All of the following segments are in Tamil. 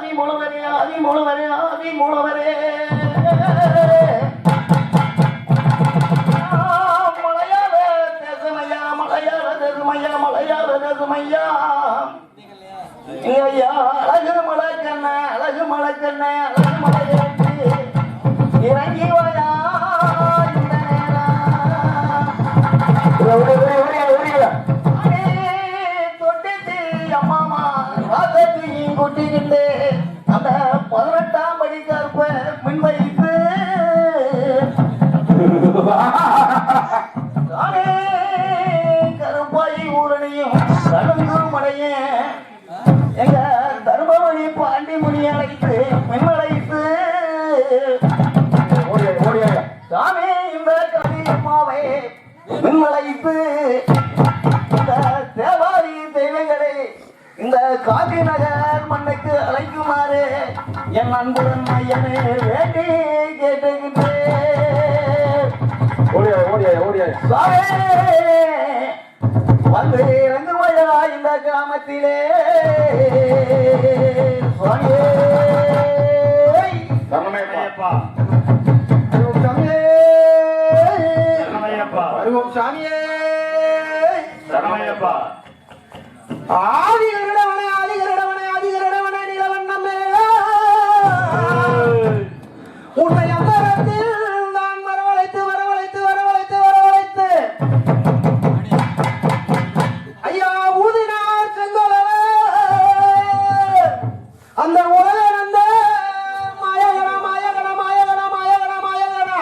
ஆதி மூலவரே ஆதி மூலவரே ஆதி மூலவரே அழகு மலை கண்ண அழகு மலை கண்ண அழகு மலை இறங்கி வாயா தொட்டிச்சி அம்மா கூட்டிக்கிட்டு அந்த பதினெட்டாம் படி கருப்ப மின்வைத்து. நானே கருப்பாயி ஊரணியும் கடந்தூர் மலையும் எங்க தர்மமணி பாண்டி முனி அழைத்து மின்னழைத்து சாமி இந்த கவி அம்மாவை மின்னழைத்து இந்த தேவாரி தெய்வங்களே இந்த காக்கி நகர் பண்ணைக்கு அழைக்குமாறு என் அன்புடன் மையனே வேண்டி கேட்டுக்கின்றேன் ஓடியா ஓடியா ஓடியா. வந்து இறங்கு வயலா இந்த கிராமத்திலே? சாமியே ஆதி உன்னை அந்தரத்தில் நான் வரவழைத்து வரவழைத்து வரவழைத்து வரவழைத்து. ஐயா ஊதினார் செங்கோல அந்த உலக அந்த மாயகனா மாயகனா மாயகனா மாயகனா மாயகனா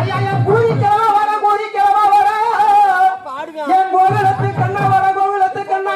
ஐயா என் குளிக்கலாம் வர குளிக்கலாம் வர. என் கோவிலத்து கண்ணா வர கோவிலத்து கண்ணா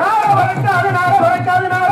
அதனால வழக்காது நாள வழக்காது நாள.